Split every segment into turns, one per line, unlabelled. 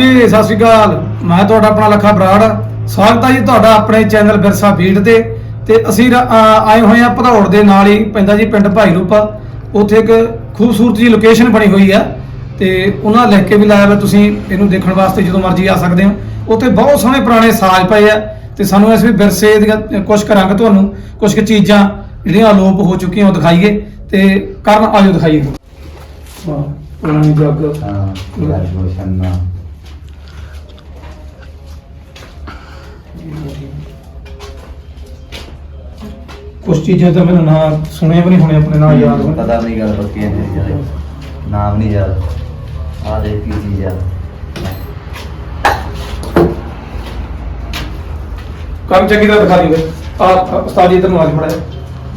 ਹਾਂਜੀ ਸਤਿ ਸ਼੍ਰੀ ਅਕਾਲ। ਮੈਂ ਤੁਹਾਡਾ ਆਪਣਾ ਲੱਖਾ ਬਰਾੜ। ਸਵਾਗਤ ਹੈ ਜੀ ਤੁਹਾਡਾ ਆਪਣੇ ਚੈਨਲ ਬਿਰਸਾ ਫੀਡ ਤੇ। ਤੇ ਅਸੀਂ ਆਏ ਹੋਏ ਆ ਭਦੌੜ ਦੇ ਨਾਲ ਹੀ ਪੈਂਦਾ ਜੀ ਪਿੰਡ ਭਾਈ ਰੂਪਾ ਉੱਥੇ ਇੱਕ ਖੂਬਸੂਰਤ ਜੀ ਲੋਕੇਸ਼ਨ ਬਣੀ ਹੋਈ ਆ। ਤੇ ਉਹਨਾਂ ਲਿਖ ਕੇ ਵੀ ਲਾਇਆ ਵਾ ਤੁਸੀਂ ਇਹਨੂੰ ਦੇਖਣ ਵਾਸਤੇ ਜਦੋਂ ਮਰਜ਼ੀ ਆ ਸਕਦੇ ਹੋ। ਉੱਥੇ ਬਹੁਤ ਸੋਹਣੇ ਪੁਰਾਣੇ ਸਾਜ਼ ਪਏ ਆ। ਤੇ ਸਾਨੂੰ ਇਸ ਵੀ ਵਿਰਸੇ ਦੀਆਂ ਕੁਝ ਰੰਗ ਤੁਹਾਨੂੰ ਕੁਝ ਕੁ ਚੀਜ਼ਾਂ ਜਿਹੜੀਆਂ ਅਲੋਪ ਹੋ ਚੁੱਕੀਆਂ ਉਹ ਦਿਖਾਈਏ। ਤੇ ਕਰਨ ਆਜੋ ਦਿਖਾਈਏ। ਹਾਂ ਪੁਰਾਣੀ ਜੱਗ।
ਹਾਂ ਯਾਰ
ਕੁਝ ਚੀਜ਼ਾਂ ਤਾਂ ਮੈਨੂੰ ਨਾ ਸੁਣਿਆ ਵੀ ਨਹੀਂ ਹੋਣੇ ਆਪਣੇ ਨਾਲ ਯਾਦ ਹੋਣ।
ਪਤਾ ਨਹੀਂ ਗੱਲ ਪੱਕੀ ਹੈ ਤੇਰੀ ਨਾਮ ਨਹੀਂ ਯਾਦ। ਆ ਦੇ ਕੀ ਚੀਜ਼ ਆ।
ਕੰਮ ਚੰਗੀ ਤਰ੍ਹਾਂ ਦਿਖਾ ਦਿਓ। ਆ ਉਸਤਾਦ ਜੀ ਇਧਰ ਨੂੰ ਆ ਜੀ ਮੜਾ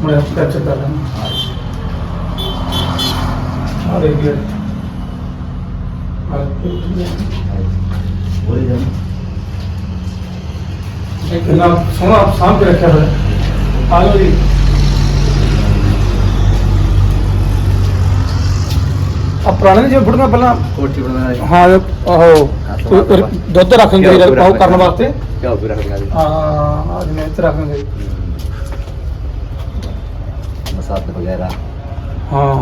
ਮੜਾ ਕੈਪਚਰ ਕਰ ਲੈਣਾ। ਆ ਦੇ ਗਿਆ
ਬੋਲੀ ਜਾ
ਇੱਕ ਨਾ ਸੋਹਣਾ ਸਾਂਭ ਕੇ ਰੱਖਿਆ ਹੋਇਆ। ਜੀ। ਆ ਪੁਰਾਣੇ ਨੇ ਜਿਵੇਂ ਬੁੜੀਆਂ ਪਹਿਲਾਂ
ਕੋਟੀ ਬਣਾ
ਹਾਂ ਉਹ ਦੁੱਧ ਰੱਖਣ ਦੇ ਲਈ ਪਾਉ ਕਰਨ ਵਾਸਤੇ।
ਕਿਉਂ ਪੂਰਾ ਕਰ ਗਿਆ
ਹਾਂ ਆ ਜਿਵੇਂ ਇੱਥੇ ਰੱਖਣ ਦੇ
ਮਸਾਦ ਵਗੈਰਾ।
ਹਾਂ।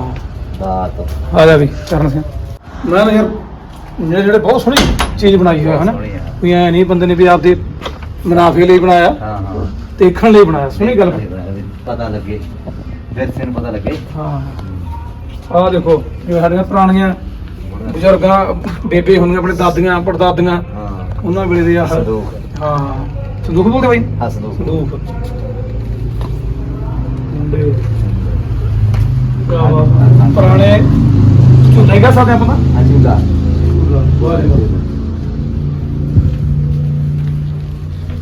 ਦਾਤ।
ਆ ਜਾ ਵੀ ਕਰਨ ਸਿੰਘ ਮੈਂ ਨਾ ਯਾਰ ਜਿਹੜੇ ਜਿਹੜੇ ਬਹੁਤ ਸੋਹਣੀ ਚੀਜ਼ ਬਣਾਈ ਹੋਈ ਹੈ
ਆ।
ਕੋਈ ਐ ਨਹੀਂ ਬੰਦੇ ਨੇ ਵੀ ਆਪਦੇ ਮੁਨਾਫੇ ਲਈ ਬਣਾਇਆ।
ਹਾਂ ਹਾਂ।
ਦੇਖਣ ਲਈ ਬਣਾਇਆ ਸੋਹਣੀ ਗੱਲ
ਪਤਾ ਲੱਗੇ। ਫਿਰ ਸੇ ਨੂੰ ਪਤਾ ਲੱਗੇ।
ਹਾਂ। ਆਹ ਦੇਖੋ ਜਿਵੇਂ ਸਾਡੀਆਂ ਪੁਰਾਣੀਆਂ ਬਜ਼ੁਰਗਾਂ ਬੇਬੇ ਹੁੰਦੀਆਂ ਆਪਣੇ ਦਾਦੀਆਂ ਪੜਦਾਦੀਆਂ
ਹਾਂ।
ਉਹਨਾਂ ਵੇਲੇ ਦੇ ਆਹ
ਸੰਦੂਕ।
ਹਾਂ। ਸੰਦੂਕ ਬੋਲਦੇ ਬਾਈ?
ਹਸਦੂਕ
ਸੰਦੂਕ। ਮੁੰਡੇ। ਕਿਆ ਬਾਤ ਹੈ। ਪੁਰਾਣੇ ਝੂਲੇ ਕਾ ਸਕਦੇ ਆਪਾਂ ਤਾਂ?
ਅਜੂਗਾ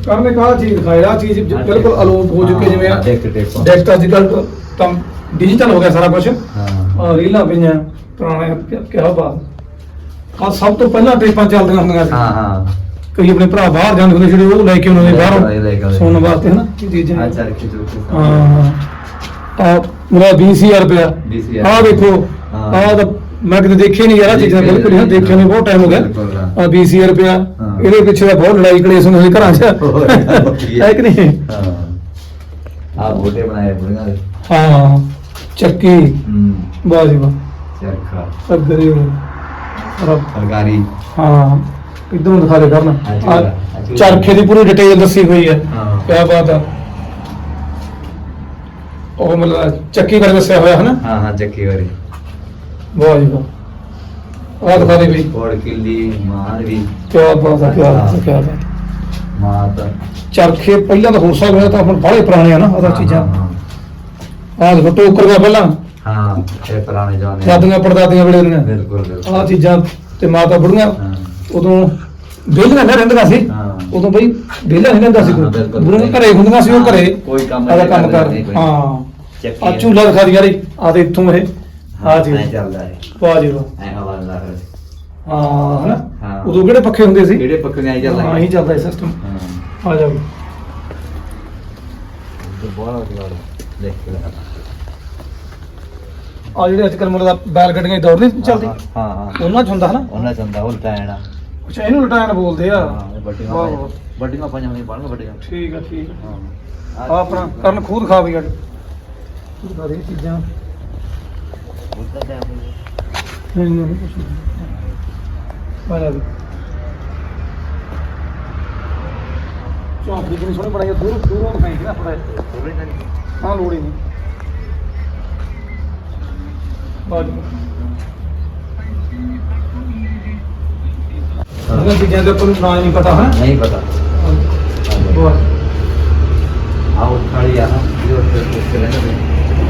ਕਰਨੇ ਕਾ ਚੀਜ਼ ਦਿਖਾਇਆ ਚੀਜ਼ ਜ- ਬਿਲਕੁਲ ਅਲੋਪ ਹੋ ਚੁੱਕੀ ਜਿਵੇਂ ਆ।
ਡੈਕ ਟੇਪ
ਡੈਕਟ ਅੱਜ ਕੱਲ ਤਾਂ ਡਿਜੀਟਲ ਹੋ ਗਿਆ ਸਾਰਾ ਕੁਝ
ਹਾਂ।
ਆ ਰੀਲਾਂ ਪਈਆਂ ਪੁਰਾਣੇ ਕਿਆ ਬਾਤ। ਆ ਸਭ ਤੋਂ ਪਹਿਲਾਂ ਟੇਪਾਂ ਚੱਲਦੀਆਂ ਹੁੰਦੀਆਂ ਸੀ।
ਹਾਂ ਹਾਂ।
ਕਈ ਆਪਣੇ ਭਰਾ ਬਾਹਰ ਜਾਂਦੇ ਹੁੰਦੇ ਜਿਹੜੇ ਉਹ ਲੈ ਕੇ ਆਉਂਦੇ
ਲੈ ਕੇ ਆਉਂਦੇ, ਲੈ ਕੇ ਆਉਂਦੇ।
ਸੁਣਨ ਵਾਸਤੇ ਹਨਾ? ਇਹ ਚੀਜ਼ਾਂ
ਆ ਚਰ ਕੇ ਜੋ ਕੇ
ਹਾਂ ਤਾਂ ਮੇਰਾ 20000 ਰੁਪਇਆ।
20,000
ਆਹ ਦੇਖੋ
ਹਾਂ।
ਆਹ ਤਾਂ ਮੈਂ ਕਦੇ ਦੇਖੇ ਨਹੀਂ ਯਾਰ ਆਹ ਚੀਜ਼ਾਂ ਬਿਲਕੁਲ ਹੀ ਦੇਖੇ ਨਹੀਂ ਬਹੁਤ ਟਾਈਮ ਹੋ ਗਿਆ। ਆ 20000 ਰੁਪਇਆ
ਹਾਂ।
ਇਹਦੇ ਪਿੱਛੇ ਤਾਂ ਬਹੁਤ ਲੜਾਈ ਕਲੇਸ਼ ਹੁੰਦੇ ਘਰਾਂ 'ਚ। ਹੈ। ਕਿ ਨਹੀਂ?
ਹਾਂ। ਆ ਬੋਟੇ ਬਣਾਏ ਬੁੜੀਆਂ ਦੇ।
ਹਾਂ ਚੱਕੀ।
ਹੂੰ।
ਵਾਹ ਜੀ ਵਾਹ।
ਚਰਖਾ।
ਰੱਬ।
ਫਰਗਾਰੀ
ਹਾਂ। ਇਧਰੋਂ ਦਿਖਾ ਦੇ ਕਰਨਾ? ਆਹ। ਚਰਖੇ ਦੀ ਪੂਰੀ ਡਿਟੇਲ ਦੱਸੀ ਹੋਈ ਹੈ।
ਹਾਂ।
ਬਾਤ ਹੈ ਉਹ ਮਤਲਬ ਚੱਕੀ ਬਾਰੇ ਦੱਸਿਆ ਹੋਇਆ ਹੈ ਨਾ
ਹਾਂ ਹਾਂ ਚੱਕੀ ਵਾਰੀ
ਵਾਹ ਜੀ ਵਾਹ। ਆਹ ਦਿਖਾ ਦੇ ਵੀ
ਕੋੜ ਕਿੱਲੀ ਮਾਰ ਵੀ।
ਕਿਆ ਬਾਤ ਹੈ ਕਿਆ ਬਾਤ ਹੈ ਕਿਆ ਬਾਤ ਹੈ।
ਮਾਤ
ਚਰਖੇ ਪਹਿਲਾਂ ਤਾਂ ਹੋ ਸਕਦਾ ਤਾਂ ਹੁਣ ਬੜੇ ਪੁਰਾਣੇ ਆ ਨਾ ਉਹਦਾ ਚੀਜ਼ਾਂ। ਆਹ ਦੇਖੋ ਟੋਕਰੀਆਂ ਪਹਿਲਾਂ।
ਹਾਂ ਇਹ ਪੁਰਾਣੇ
ਦਾਦੀਆਂ ਪੜਦਾਦੀਆਂ ਵੇਲੇ ਦੀਆਂ।
ਬਿਲਕੁਲ ਬਿਲਕੁਲ।
ਆਹ ਚੀਜ਼ਾਂ ਤੇ ਮਾਤਾ ਬੁੜੀਆਂ
ਹਾਂ।
ਉਦੋਂ ਵਿਹਲੀਆਂ ਨਾ ਰਹਿੰਦੀਆਂ ਸੀ।
ਹਾਂ।
ਉਦੋਂ ਬਈ ਵਿਹਲਾ ਨਹੀਂ ਰਹਿੰਦਾ ਸੀ
ਹਾਂ,
ਕੋਈ
ਬਿਲਕੁਲ।
ਬੁੜੀਆਂ ਘਰੇ ਹੁੰਦੀਆਂ ਸੀ ਉਹ ਘਰੇ।
ਕੋਈ ਕੰਮ
ਕਰ
ਕਰਦੇ ਕੋਈ।
ਹਾਂ।
ਚੱਕੀ
ਆ ਝੂਲਾ ਦਿਖਾ ਦੀ ਯਾਰੀ। ਆ ਤੇ ਇੱਥੋਂ ਇਹ ਆ ਜੀ
ਐਂ ਚੱਲਦਾ ਹੈ।
ਵਾਹ ਜੀ ਵਾਹ।
ਐ ਹਵਾ ਦਾ ਫਿਰ
ਹਾਂ ਹਨਾ?
ਹਾਂ।
ਉਦੋਂ ਕਿਹੜੇ ਪੱਖੇ ਹੁੰਦੇ ਸੀ?
ਕਿਹੜੇ ਪੱਕੇ ਐਂ ਚੱਲਦਾ
ਹਾਂ ਹੀ। ਚੱਲਦਾ ਸੀ ਸਿਸਟਮ
ਹਾਂ।
ਆ ਜਾ ਵੀ।
ਤੇ ਬਹੁਤ ਵਧੀਆ ਦੇਖ ਕੇ ਲਗਾ
ਆ ਜਿਹੜੇ ਅੱਜ ਕੱਲ ਮਤਲਬ ਬੈਲ ਗੱਡੀਆਂ ਦੀ ਦੌੜ ਨਹੀਂ ਚੱਲਦੀ?
ਹਾਂ ਹਾਂ।
ਉਹਨਾਂ ਚ ਹੁੰਦਾ ਹਨਾ?
ਉਹਨਾਂ ਚੰਦਾ ਉਲਟਾ ਐਣਾ।
ਅੱਛਾ ਇਹਨੂੰ ਲਟਾਇਣ ਬੋਲਦੇ ਆ।
ਹਾਂ ਇਹ ਵੱਡੀਆਂ
ਵਾਹ, ਵਾਹ।
ਵੱਡੀਆਂ ਪੰਜਾਂ ਹੋਈਆਂ ਪੜਨ ਵੱਡੀਆਂ।
ਠੀਕ ਆ ਠੀਕ ਆ।
ਹਾਂ।
ਆ ਆਪਣਾ ਕਰਨ ਖੂਦ ਖਾ ਵੀ ਖਾ ਦੇ ਚੀਜ਼ਾਂ।
ਉੱਤਾ ਟਾਈਮ
ਨਹੀਂ ਨਹੀਂ ਕੁਛ ਨਹੀਂ ਆ ਜਾ ਵੀ ਚੌਂਕ ਦੀ ਕਿੰਨੀ ਸੋਹਣੀ ਬਣਾਈ ਆ ਦੂਰ ਦੂਰੋਂ ਦਿਖਾਈ ਨਾ ਥੋੜਾ
ਥੋੜੇ ਨਾਲ
ਹਾਂ ਲੋੜ ਹੀ ਨਹੀਂ ਬਾਜੀ ਉਹਨਾਂ ਚੀਜ਼ਾਂ ਦੇ ਆਪਾਂ ਨੂੰ ਨਾਂ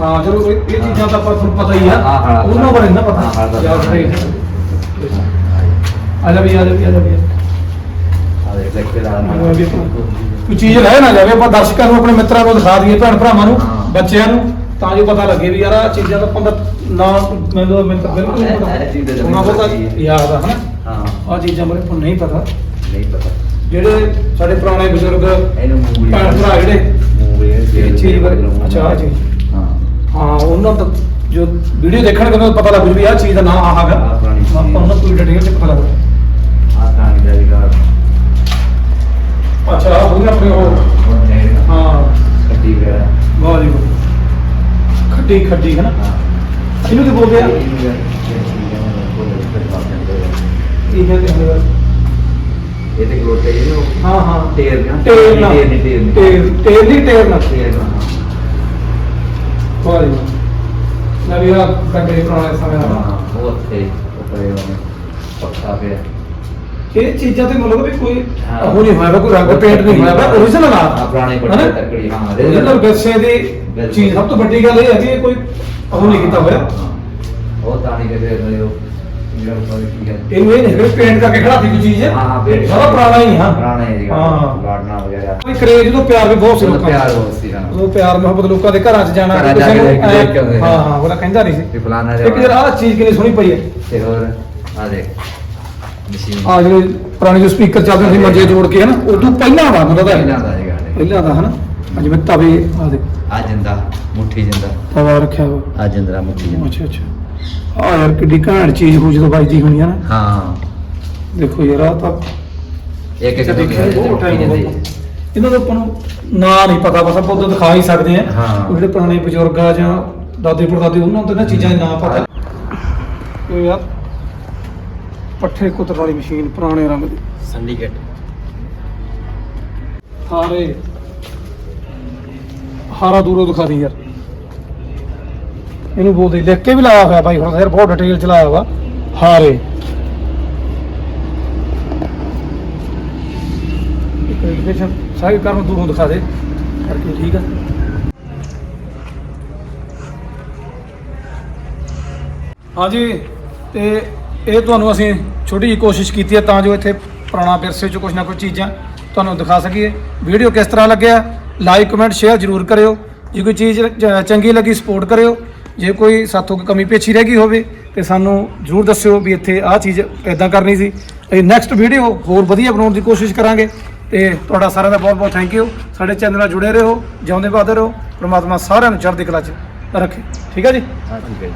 ਹਾਂ ਚਲੋ ਇਹ ਇਹ ਚੀਜ਼ਾਂ ਤਾਂ ਆਪਾਂ ਪਤਾ ਹੀ ਆ।
ਹਾਂ, ਹਾਂ,
ਉਹਨਾਂ ਬਾਰੇ ਨਾ ਪਤਾ।
ਹਾਂ, ਹਾਂ, ਹਾਂ।
ਆ ਵੀ ਆ ਵੀ ਆ
ਦੇਖ ਲੈ ਕੇ ਲਾ
ਆ। ਵੀ ਕੋਈ ਚੀਜ਼ ਰਹਿ ਨਾ ਜਾਵੇ ਆਪਾਂ ਦਰਸ਼ਕਾਂ ਨੂੰ ਆਪਣੇ ਮਿੱਤਰਾਂ ਨੂੰ ਦਿਖਾ ਦਈਏ ਭੈਣ ਭਰਾਵਾਂ ਨੂੰ
ਹਾਂ।
ਬੱਚਿਆਂ ਨੂੰ ਤਾਂ ਜੋ ਪਤਾ ਲੱਗੇ ਵੀ ਯਾਰ ਆ ਚੀਜ਼ਾਂ ਦਾ ਪੰਦਾ ਨਾ ਮੈਨੂੰ ਮੈਨੂੰ ਤਾਂ ਬਿਲਕੁਲ ਨਹੀਂ
ਇਹ-
ਪਤਾ।
ਇਹ ਚੀਜ਼ ਤਾਂ
ਉਹਨਾਂ ਕੋਲ ਤਾਂ
ਪਤਾ।
ਯਾਦ ਆ ਹਨਾ?
ਹਾਂ।
ਆ ਚੀਜ਼ਾਂ ਬਾਰੇ ਤੁਹਾਨੂੰ ਨਹੀਂ ਪਤਾ।
ਨਹੀਂ ਪਤਾ।
ਜਿਹੜੇ ਸਾਡੇ ਪੁਰਾਣੇ ਬਜ਼ੁਰਗ ਭੈਣ ਭਰਾ ਜਿਹੜੇ ਇਹ ਚੀਜ਼ ਬਾਰੇ ਅੱਛਾ ਆ ਚੀਜ਼।
ਹਾਂ
ਉਹਨਾਂ ਦਾ ਜੋ ਵੀਡੀਓ ਦੇਖਣਗੇ ਉਹਨਾਂ ਨੂੰ ਪਤਾ ਲੱਗੂ ਵੀ ਆਹ ਚੀਜ਼ ਦਾ ਨਾਮ ਆਹ ਹੈਗਾ।
ਆਹ ਪੁਰਾਣੀ ਚੀਜ਼।
ਆਪਾਂ ਉਹਨਾਂ ਕੋਈ ਡਿਟੇਲ ਚ ਪਤਾ ਲੱਗਦਾ
ਆ ਤਾਂ ਨਹੀਂ ਜਾਏਗਾ
ਅੱਛਾ ਆਹ ਹੋ ਗਿਆ ਆਪਣੇ ਉਹ।
ਹਾਂ
ਹਾਂ।
ਕੱਟੀ ਵਗੈਰਾ।
ਵਾਹ ਜੀ ਵਾਹ। ਖੱਡੀ ਖੱਡੀ ਹੈ ਨਾ? ਇਹਨੂੰ ਕੀ ਬੋਲਦੇ ਆ?
ਇਹ
ਕਹਿੰਦੇ ਹੁੰਦੇ ਆ
ਇਹ ਤੇ ਗਲੋਟੇ ਇਹਨੂੰ
ਹਾਂ ਹਾਂ।
ਟੇਰ ਨਾ।
ਟੇਰ ਨਾ।
ਟੇਰ ਨਹੀਂ ਟੇਰ ਨਹੀਂ
ਟੇਰ ਟੇਰ ਨਹੀਂ ਟੇਰ ਨਾ
ਟੇਰ ਨਾ
ਵਾਹ ਜੀ ਵਾਹ। ਲੈ ਵੀ ਆ ਕੱਡੇ ਪੁਰਾਣੇ ਸਮੇਂ ਦਾ
ਹਾਂ ਉਹ ਤੇ ਉੱਪਰੇ ਉਹਨੇ ਪੱਕਾ ਪਿਆ
ਇਹ ਚੀਜ਼ਾਂ ਤੇ ਮਤਲਬ ਵੀ ਕੋਈ
ਹਾਂ।
ਉਹ ਨਹੀਂ ਹੋਇਆ ਵਾ, ਕੋਈ ਰੰਗ ਪੇਂਟ ਨਹੀਂ ਹੋਇਆ ਓਰੀਜਨਲ ਆ
ਹਾਂ, ਪੁਰਾਣੇ ਬੱਚੇ
ਹਨਾ?
ਤੱਕੜੀ, ਹਾਂ,
original ਵਿਰਸੇ ਦੀ
ਬਿਲਕੁਲ।
ਚੀਜ਼ ਸਭ ਤੋਂ ਵੱਡੀ ਗੱਲ ਇਹ ਹੈ ਕਿ ਇਹ ਕੋਈ ਉਹ ਨਹੀਂ ਕੀਤਾ ਹੋਇਆ
ਹਾਂ। ਉਹ ਤਾਂ ਨਹੀਂ ਕਿਤੇ ਉਹ
ਇਹਨੂੰ ਇਹ ਨਹੀਂ ਕਿ ਪੇਂਟ ਕਰਕੇ ਖੜਾਤੀ ਕੋਈ ਚੀਜ਼।
ਹਾਂ
ਇਹ ਸਾਰਾ ਪੁਰਾਣਾ ਹੀ ਹਾਂ
ਪੁਰਾਣਾ ਹੀ ਜੀ
ਹਾਂ।
ਗਾਰਡਨਾ ਵਗੈਰਾ।
ਕੋਈ ਕਰੇਜ ਤੋਂ ਪਿਆਰ ਵੀ ਬਹੁਤ ਸੀ
ਉਹਦਾ
ਲੋਕਾਂ
ਪਿਆਰ
ਦਾ
ਬਹੁਤ ਸੀ ਹਾਂ
ਉਹ ਪਿਆਰ ਮੁਹੱਬਤ ਲੋਕਾਂ ਦੇ ਘਰਾਂ 'ਚ ਜਾਣਾ
ਘਰਾਂ ਜਾ
ਕਿਸੇ
ਕੇ
ਨੂੰ
ਦੇਖ- ਦੇਖ ਕੇ ਆਉਂਦੇ
ਐਂ-
ਸੀ।
ਹਾਂ ਹਾਂ ਉਹਦਾ ਕਹਿੰਦਾ ਨਹੀਂ ਸੀ।
ਫਲਾਣਾ
ਇੱਕ ਯਾਰ ਆਹ ਚੀਜ਼ ਕਿੰਨੀ ਸੋਹਣੀ ਪਈ ਹੈ।
ਤੇ ਹੋਰ ਆ ਦੇਖ ਮਸ਼ੀਨ।
ਆ ਜਿਹੜੇ ਪੁਰਾਣੇ ਜੋ ਸਪੀਕਰ ਚੱਲਦੇ ਸੀ ਮੰਜੇ ਜੋੜ ਕੇ ਹਨਾ ਤੋਂ ਪਹਿਲਾਂ ਦਾ ਮਤਲਬ
ਪਹਿਲਾਂ ਦਾ ਹੈਗਾ ਇਹ।
ਪਹਿਲਾਂ ਦਾ ਹਨਾ। ਆ ਜਿਵੇਂ ਤਵੇ ਆ ਦੇ
ਆ ਜਿੰਦਾ ਮੁੱਠੀ ਜਿੰਦਾ।
ਤਵਾ ਰੱਖਿਆ ਵਾ
ਆ ਜਿੰਦਰਾ ਮੁੱਠੀ ਜਿੰਦਾ।
ਅੱਛਾ ਅੱਛਾ। ਆ ਯਾਰ ਕਿੱਡੀ ਘੈਂਟ ਚੀਜ਼ ਹੋ ਜਦੋਂ ਵੱਜਦੀ ਹੋਣੀ ਆ ਨਾ।
ਹਾਂ।
ਦੇਖੋ ਯਾਰ ਆ ਤਾਂ
ਇੱਕ ਇੱਕ
ਦੇਖਿਆ
ਦੋ
ਬਹੁਤ ਟਾਈਮ
ਜਿੰਦੀ।
ਇਹਨਾਂ ਦਾ ਆਪਾਂ ਨੂੰ ਨਾਂ ਨਹੀਂ ਪਤਾ ਬਸ ਆਪਾਂ ਉਦੋਂ ਦਿਖਾ ਹੀ ਸਕਦੇ ਆ।
ਹਾਂ।
ਉਹ ਜਿਹੜੇ ਪੁਰਾਣੇ ਬਜ਼ੁਰਗ ਆ ਜਾਂ ਦਾਦੇ ਪੜਦਾਦੇ ਉਹਨਾਂ ਨੂੰ ਤਾਂ ਇਹਨਾਂ ਚੀਜ਼ਾਂ ਦੇ ਨਾਂ ਪਤਾ। ਇਹ ਯਾਰ ਪੱਠੇ ਕੁਤਰਨ ਵਾਲੀ ਮਸ਼ੀਨ ਪੁਰਾਣੇ ਰੰਗ ਦੀ।
ਸੰਡੀਕੇਟ
ਹਾਰੇ। ਹਾਰਾ ਦੂਰੋਂ ਦਿਖਾ ਦੀ ਯਾਰ। ਇਹਨੂੰ ਬੋਲਦੇ ਲਿਖ ਕੇ ਵੀ ਲਾਇਆ ਹੋਇਆ ਭਾਈ ਹੁਣ ਤਾਂ ਯਾਰ ਬਹੁਤ ਡਿਟੇਲ ਚ ਲਾਇਆ ਹੋਇਆ ਹਾਰੇ। ਇੱਕ ਐਲੀਵੇਸ਼ਨ ਸਾਰੇ ਕਰਨ ਦੂਰੋਂ ਦਿਖਾ ਦੇ। ਕਰਕੇ ਠੀਕ ਆ। ਹਾਂਜੀ, ਤੇ ਇਹ ਤੁਹਾਨੂੰ ਅਸੀਂ ਛੋਟੀ ਜਿਹੀ ਕੋਸ਼ਿਸ਼ ਕੀਤੀ ਹੈ ਤਾਂ ਜੋ ਇੱਥੇ ਪੁਰਾਣਾ ਵਿਰਸੇ 'ਚ ਕੁਝ ਨਾ ਕੁਝ ਚੀਜ਼ਾਂ ਤੁਹਾਨੂੰ ਦਿਖਾ ਸਕੀਏ। ਵੀਡੀਓ ਕਿਸ ਤਰ੍ਹਾਂ ਲੱਗਿਆ? ਲਾਈਕ ਕਮੈਂਟ ਸ਼ੇਅਰ ਜ਼ਰੂਰ ਕਰਿਓ। ਜੇ ਕੋਈ ਚੀਜ਼ ਚੰਗੀ ਲੱਗੀ ਸਪੋਰਟ ਕਰਿਓ। ਜੇ ਕੋਈ ਸਾਥੋਂ ਕੋਈ ਕਮੀ ਪੇਛੀ ਰਹਿ ਗਈ ਹੋਵੇ ਤੇ ਸਾਨੂੰ ਜ਼ਰੂਰ ਦੱਸਿਓ ਵੀ ਇੱਥੇ ਆਹ ਚੀਜ਼ ਇਦਾਂ ਕਰਨੀ ਸੀ। ਅਸੀਂ ਨੈਕਸਟ ਵੀਡੀਓ ਹੋਰ ਵਧੀਆ ਬਣਾਉਣ ਦੀ ਕੋਸ਼ਿਸ਼ ਕਰਾਂਗੇ ਤੇ ਤੁਹਾਡਾ ਸਾਰਿਆਂ ਦਾ ਬਹੁਤ ਬਹੁਤ ਥੈਂਕ ਯੂ ਸਾਡੇ ਚੈਨਲ ਨਾਲ ਜੁੜੇ ਰਹੋ, ਜਿਉਂਦੇ ਵਾਦੇ ਰਹੋ, ਪ੍ਰਮਾਤਮਾ ਸਾਰਿਆਂ ਨੂੰ ਚੜ੍ਹਦੀ ਕਲਾ 'ਚ ਰੱਖੇ। ਠੀਕ ਹੈ ਜੀ?
ਠੀਕ ਹੈ ਜੀ।